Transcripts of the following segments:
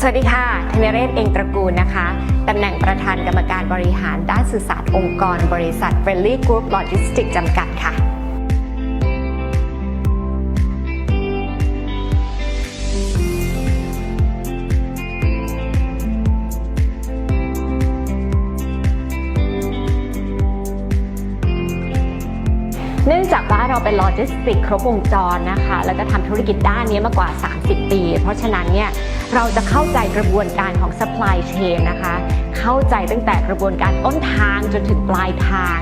สวัสดีค่ะธนเรศเองตระกูลนะคะ ตำแหน่งประธานกรรมการบริหารด้านสื่อสารองค์กรบริษัท f r i e n d l y Group Logistics จำกัดค่ะ เนื่องจากว่าเราเป็นโลจิสติกครบวงจรนะคะแล้วก็ทำธุรกิจด้านนี้มากว่า 30 ปี เพราะฉะนั้นเนี่ยเราจะเข้าใจกระบวนการของ supply chain นะคะ เข้าใจตั้งแต่กระบวนการต้นทางจนถึงปลายทาง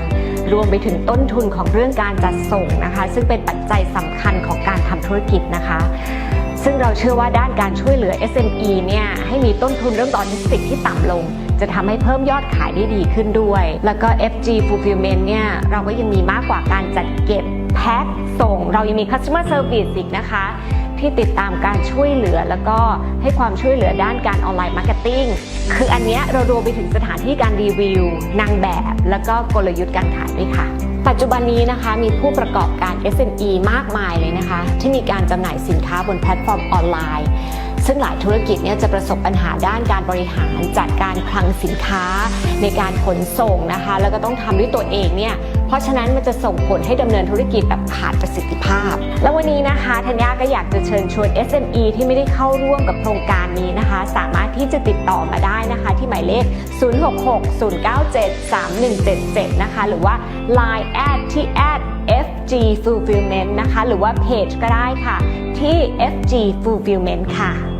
รวมไปถึงต้นทุนของเรื่องการจัดส่งนะคะ ซึ่งเป็นปัจจัยสำคัญของการทำธุรกิจนะคะ ซึ่งเราเชื่อว่าด้านการช่วยเหลือ SME เนี่ยให้มีต้นทุนเรื่องโลจิสติกที่ต่ำลง จะทำให้เพิ่มยอดขายได้ดีขึ้นด้วย แล้วก็ FG Fulfillment เนี่ยเราก็ยังมีมากกว่าการจัดเก็บแพ็คส่ง เรายังมี Customer Service อีกนะคะ ที่ติดตามการช่วยเหลือแล้วก็ให้ความช่วยเหลือด้านการออนไลน์มาร์เก็ตติ้งคืออันเนี้ยเรารวมไปถึงสถานที่การรีวิว นางแบบ แล้วก็กลยุทธ์การขายด้วยค่ะปัจจุบันนี้นะคะมีผู้ประกอบการ SME มากมายเลยนะคะ ที่มีการจำหน่ายสินค้าบนแพลตฟอร์มออนไลน์ ซึ่งหลายธุรกิจเนี่ยจะประสบปัญหาด้านการบริหารจัดการคลังสินค้าในการขนส่งนะคะ แล้วก็ต้องทำด้วยตัวเองเนี่ยเพราะฉะนั้นมันจะส่งผลให้ดำเนินธุรกิจแบบขาดประสิทธิภาพ แล้ววันนี้นะคะธัญญาก็อยากจะเชิญชวน SME ที่ไม่ได้เข้าร่วมกับโครงการนี้นะคะ สามารถที่จะติดต่อมาได้นะคะ ที่หมายเลข 0660973177 นะคะ หรือว่า Line แอดที่ FG Fulfillment นะคะ หรือว่าเพจก็ได้ค่ะ ที่ FG Fulfillment ค่ะ